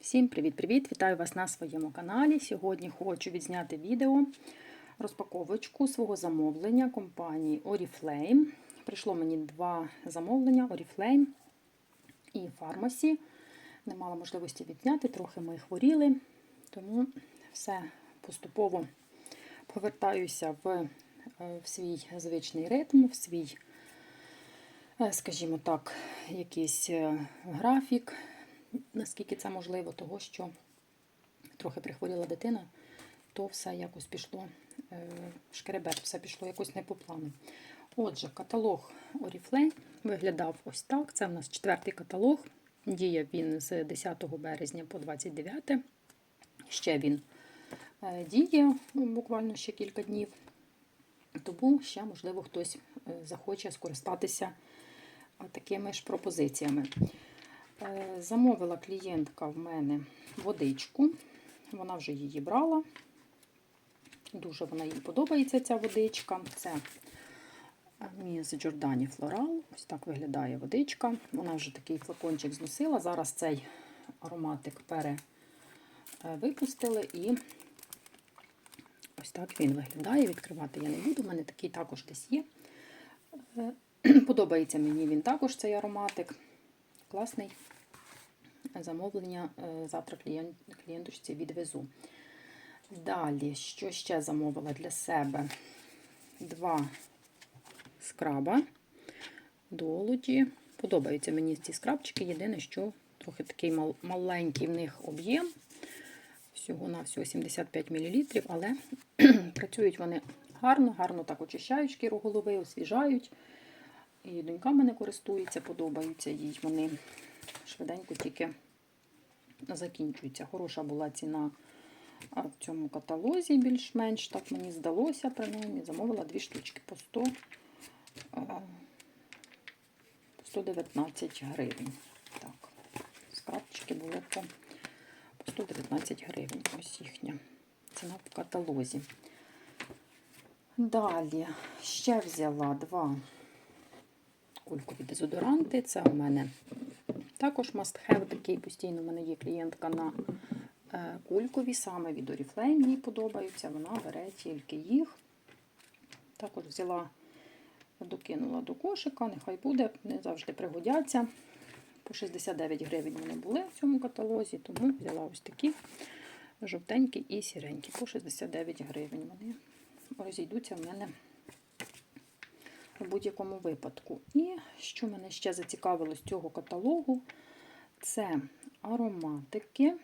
Всім привіт-привіт! Вітаю вас на своєму каналі. Сьогодні хочу відзняти відео розпаковочку свого замовлення компанії Oriflame. Прийшло мені два замовлення Oriflame і Pharmacy. Не мала можливості відзняти, трохи ми хворіли, тому все поступово повертаюся в, е, в свій звичний ритм, в свій, е, скажімо так, якийсь е, графік наскільки це можливо, того, що трохи прихворіла дитина, то все якось пішло е, шкеребет, все пішло якось не по плану. Отже, каталог Oriflame виглядав ось так. Це в нас четвертий каталог. Діє він з 10 березня по 29. Ще він е, діє буквально ще кілька днів. Тому ще, можливо, хтось е, захоче скористатися такими ж пропозиціями. Е, Замовила клієнтка в мене водичку. Вона вже її брала. Дуже вона їй подобається ця водичка. Це Міс Джордані Флорал. Ось так виглядає водичка. Вона вже такий флакончик зносила. Зараз цей ароматик перевипустили і ось так він виглядає. Відкривати я не буду. У мене такий також десь є. Е, Подобається мені він також цей ароматик. Класний замовлення. е, Завтра клієнт, клієнточці відвезу. Далі, що ще замовила для себе? Два скраба долуді. Подобаються мені ці скрабчики. Єдине, що трохи такий мал, маленький в них об'єм. Всього на всього 75 мл, але працюють вони гарно, гарно так очищають шкіру голови, освіжають. І донька мене користується, подобаються їй. Вони швиденько тільки закінчуються. Хороша була ціна в цьому каталозі, більш-менш, так мені здалося, принаймні. Замовила дві штучки по 100, 119 гривень. Так, скрабчики були по 119 гривень. Ось їхня ціна в каталозі. Далі ще взяла два кулькові дезодоранти. Це у мене також must have такий постійно. У мене є клієнтка на е, кулькові, саме від Oriflame, їй подобаються. Вона бере тільки їх. Також взяла, докинула до кошика, нехай буде, не завжди пригодяться. По 69 гривень вони були в цьому каталозі, тому взяла ось такі жовтенькі і сіренькі. По 69 гривень. Вони розійдуться в мене у будь-якому випадку. І що мене ще зацікавило з цього каталогу, це ароматики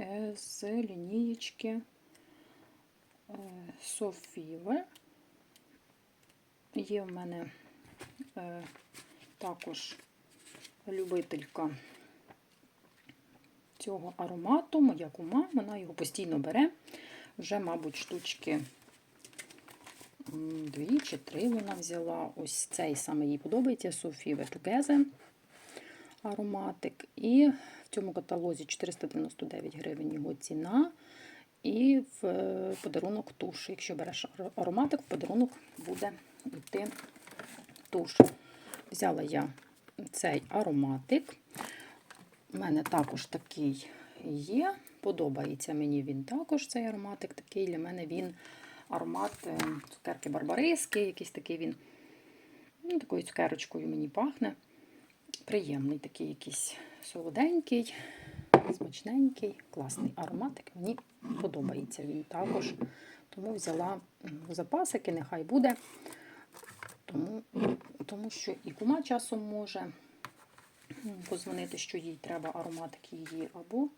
е, з лінієчки е, Софіве. Є в мене е, також любителька цього аромату, моя кума, вона його постійно бере. Вже, мабуть, штучки дві чи три вона взяла. Ось цей саме їй подобається Софі Together ароматик. І в цьому каталозі 499 гривень його ціна. І в подарунок туш. Якщо береш ароматик, в подарунок буде йти туш. Взяла я цей ароматик. У мене також такий є. Подобається мені він також, цей ароматик. Такий для мене він аромат цукерки барбариски, якийсь такий він. Ну, Такою цукерочкою мені пахне. Приємний такий якийсь солоденький, смачненький, класний ароматик. Мені подобається він також. Тому взяла запасики, нехай буде. Тому, тому що і кума часом може позвонити, що їй треба ароматик її, або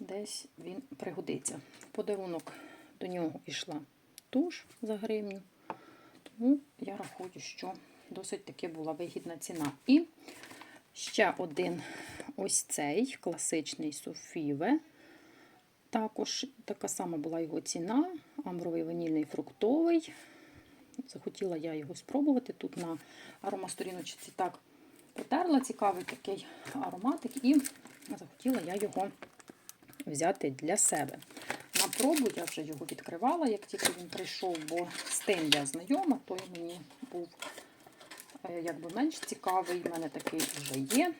десь він пригодиться. Подарунок до нього йшла туш за гривню. Тому я рахую, що досить таки була вигідна ціна. І ще один ось цей класичний Софіве. Також така сама була його ціна, амбровий ванільний фруктовий. Захотіла я його спробувати. Тут на аромасторіночці так потерла цікавий такий ароматик, і захотіла я його взяти для себе. На я вже його відкривала, як тільки він прийшов, бо з тим я знайома, той мені був якби менш цікавий. У мене такий вже є.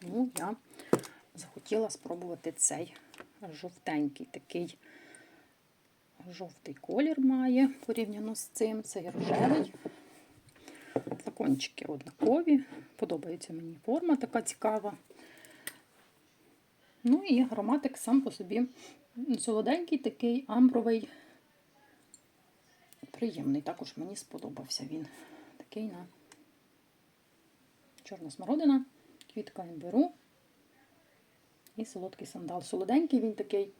Тому я захотіла спробувати цей жовтенький такий жовтий колір має порівняно з цим. Цей рожевий. Флакончики однакові. Подобається мені форма така цікава. Ну і ароматик сам по собі солоденький, такий амбровий. Приємний. Також мені сподобався він. Такий на чорна смородина, квітка імбиру і солодкий сандал. Солоденький він такий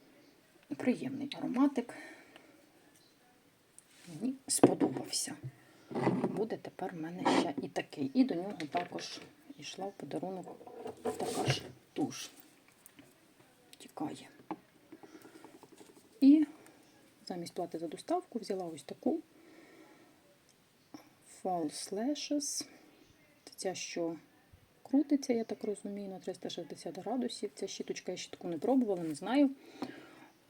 приємний ароматик. Мені сподобався. Буде тепер в мене ще і такий. І до нього також йшла в подарунок така ж туш. Тікає. І замість плати за доставку взяла ось таку False Lashes. Це ця, що крутиться, я так розумію, на 360 градусів. Ця щіточка я щітку не пробувала, не знаю.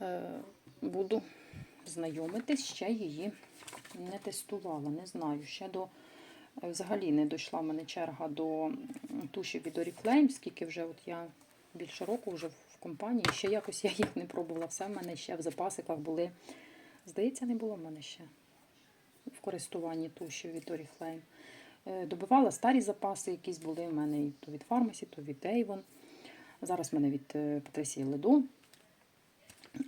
Е, Буду знайомитись, ще її не тестувала, не знаю. Ще до взагалі не дійшла в мене черга до туші від Oriflame, скільки вже от я більше року вже компанії. Ще якось я їх не пробувала. Все в мене ще в запасиках були. Здається, не було в мене ще в користуванні туші від Oriflame. Добивала старі запаси, якісь були в мене то від Pharmacy, то від Avon. Зараз в мене від е, Патрисії Ледо.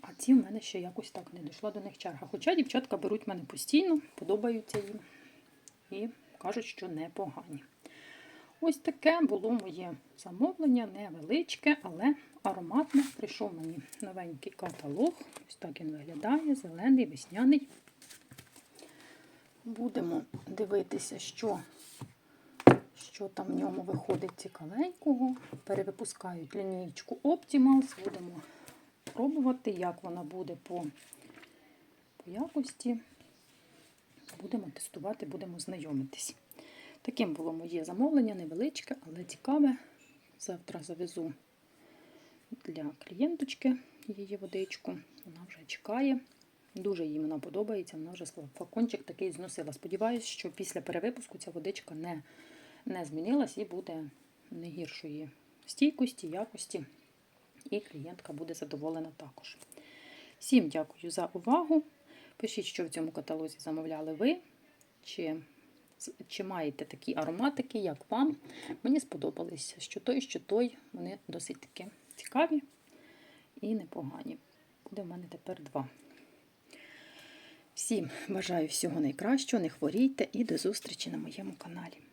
А ці в мене ще якось так не дійшла до них черга. Хоча дівчатка беруть мене постійно, подобаються їм і кажуть, що непогані. Ось таке було моє замовлення, невеличке, але ароматне. Прийшов мені новенький каталог. Ось так він виглядає, зелений, весняний. Будемо дивитися, що, що там в ньому виходить цікавенького. Перевипускають лінійку Optimals. Будемо пробувати, як вона буде по, по якості. Будемо тестувати, будемо знайомитись. Таким було моє замовлення, невеличке, але цікаве. Завтра завезу для клієнточки її водичку. Вона вже чекає. Дуже їй вона подобається, вона вже флакончик такий зносила. Сподіваюсь, що після перевипуску ця водичка не, не змінилась і буде не гіршої стійкості, якості. І клієнтка буде задоволена також. Всім дякую за увагу. Пишіть, що в цьому каталозі замовляли ви, чи, чи маєте такі ароматики, як вам. Мені сподобалися, що той, що той, вони досить таки цікаві і непогані. Буде в мене тепер два. Всім бажаю всього найкращого, не хворійте і до зустрічі на моєму каналі.